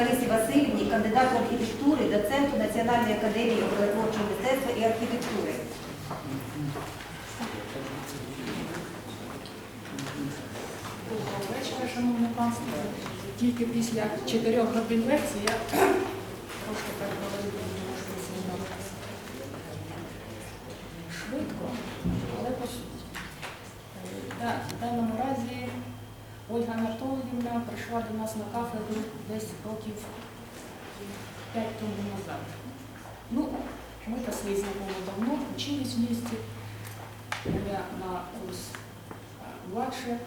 Ларисі Васильівні, кандидату архітектури, доценту Національної академії образотворчого мистецтва і архітектури. Доброго вечора, шановне панство. Тільки після чотирьох годин лекції я трошки так говорю, можливо, сильно швидко, але по суті. Е, В даному разі Ольга Анатоліївна прийшла до нас на кафедру десь років 5 тому назад. Ну, мы-то с ней знакомы давно, учились вместе. Я на курс а, младше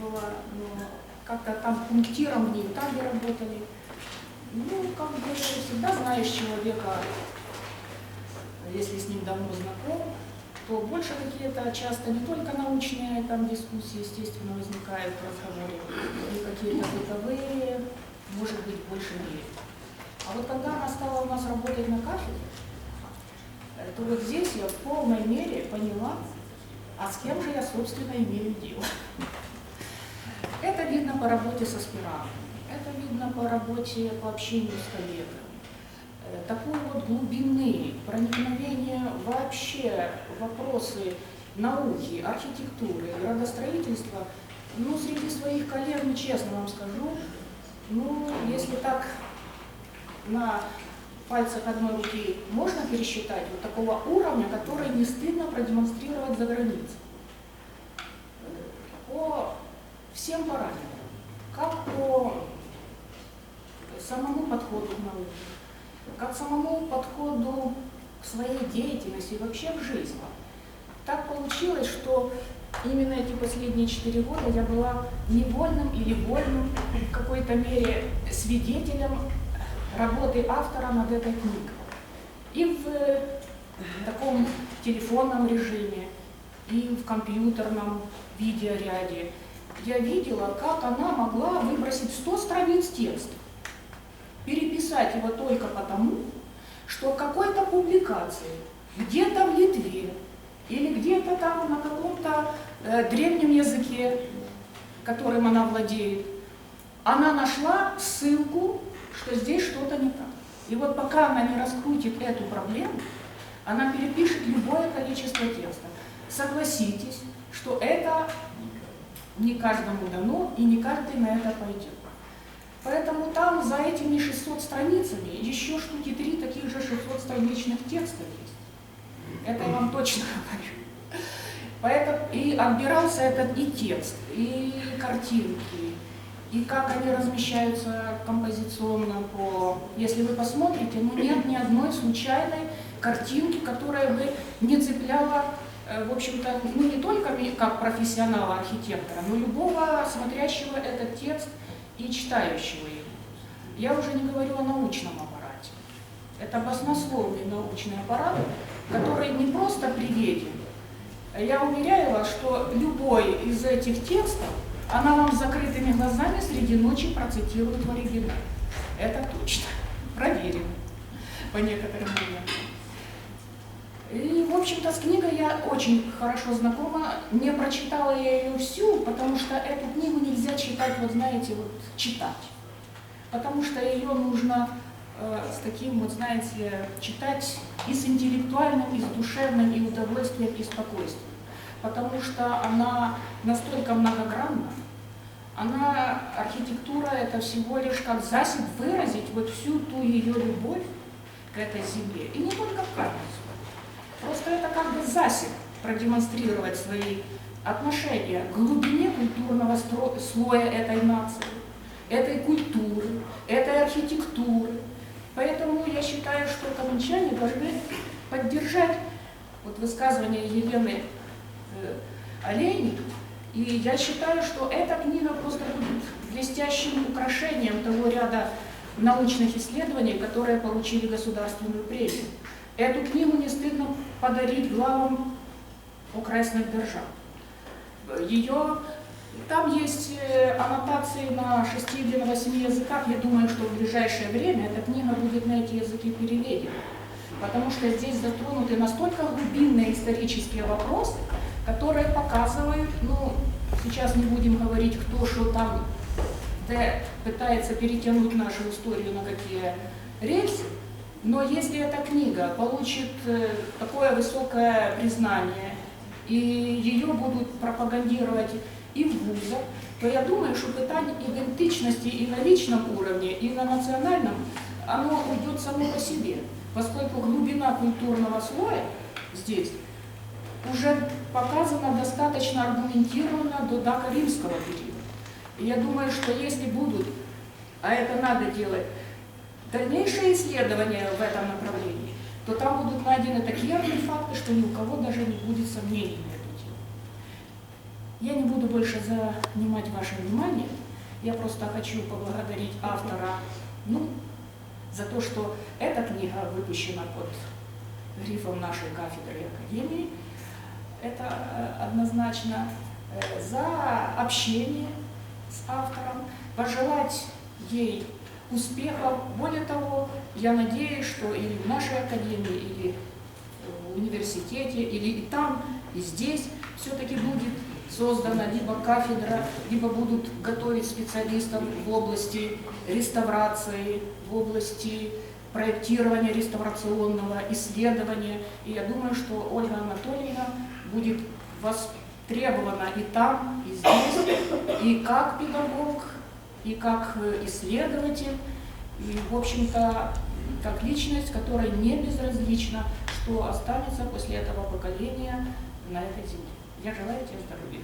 была, но как-то там пунктиром в Нейтаге работали. Ну, как бы всегда знаешь человека, если с ним давно знаком, то больше какие-то часто не только научные там дискуссии, естественно, возникают в разговоре, и какие-то бытовые, может быть, больше не. А вот когда она стала у нас работать на кафедре, э, то вот здесь я в полной мере поняла, а с кем же я, собственно, имею дело. Это видно по работе со спиралью, это видно по работе, по общению с коллегами. Э, Такой вот глубины, проникновения вообще вопросы науки, архитектуры, градостроительства, ну, среди своих коллег, ну, честно вам скажу, ну, если так на пальцах одной руки можно пересчитать вот такого уровня, который не стыдно продемонстрировать за границей. По всем параметрам, как по самому подходу к науке, как самому подходу к своей деятельности и вообще к жизни. Так получилось, что именно эти последние четыре года я была невольным или вольным в какой-то мере свидетелем работы автора над этой книгой. И в э, таком телефонном режиме, и в компьютерном видеоряде. Я видела, как она могла выбросить 100 страниц текста, переписать его только потому, что какой-то публикации, где-то в Литве, или где-то там на каком-то э, древнем языке, которым она владеет, она нашла ссылку что здесь что-то не так. И вот пока она не раскрутит эту проблему, она перепишет любое количество текста. Согласитесь, что это не каждому дано, и не каждый на это пойдет. Поэтому там за этими 600 страницами еще штуки три таких же 600-страничных текстов есть. Это я вам точно говорю. Поэтому и отбирался этот и текст, и картинки, и как они размещаются композиционно по... Если вы посмотрите, ну нет ни одной случайной картинки, которая бы не цепляла, э, в общем-то, ну не только как профессионала архитектора, но любого смотрящего этот текст и читающего его. Я уже не говорю о научном аппарате. Это баснословный научный аппарат, который не просто приведен. Я уверяю вас, что любой из этих текстов она вам с закрытыми глазами среди ночи процитирует в оригинале. Это точно. Проверено по некоторым моментам. Общем-то, с книгой я очень хорошо знакома. Не прочитала я ее всю, потому что эту книгу нельзя читать, вот знаете, вот читать. Потому что ее нужно э, с таким, вот знаете, читать и с интеллектуальным, и с душевным, и удовольствием, и спокойствием. Потому что она настолько многогранна, она, архитектура, это всего лишь как засіб выразить вот всю ту ее любовь к этой земле. И не только в Каменцу. Просто это как бы засіб продемонстрировать свои отношения к глубине культурного слоя этой нации, этой культуры, этой архитектуры. Поэтому я считаю, что каменчане должны поддержать вот высказывание Елены э, Олейник. И я считаю, что эта книга просто будет блестящим украшением того ряда научных исследований, которые получили государственную премию. Эту книгу не стыдно подарить главам окрестных держав. Ее там есть э, аннотации на шести или на восьми языках. Я думаю, что в ближайшее время эта книга будет на эти языки переведена. Потому что здесь затронуты настолько глубинные исторические вопросы, которые показывают, ну, сейчас не будем говорить, кто что там пытается перетянуть нашу историю на какие рельсы, но если эта книга получит э, такое высокое признание, и ее будут пропагандировать и в вузах, то я думаю, що питання ідентичності і на личном уровне, и на национальном, оно уйдет само по себе, поскольку глубина культурного слоя здесь уже показана достаточно аргументированно до дако-римского периода. И я думаю, что если будут, а это надо делать, дальнейшие исследования в этом направлении, то там будут найдены такие артефакты, что ни у кого даже не будет сомнений на эту тему. Я не буду больше занимать ваше внимание. Я просто хочу поблагодарить автора ну, за то, что эта книга выпущена под грифом нашей кафедры и академии. Это э, однозначно э, за общение с автором, пожелать ей успехов. Более того, я надеюсь, что или в нашей академии, или в университете, или и там, и здесь все-таки будет создана либо кафедра, либо будут готовить специалистов в области реставрации, в области проектирования реставрационного, исследования. И я думаю, что Ольга Анатольевна будет востребована и там, и здесь, и как педагог, и как э, исследователь, и, в общем-то, как личность, которая не безразлична, что останется после этого поколения на этой земле. Я желаю тебе здоровья.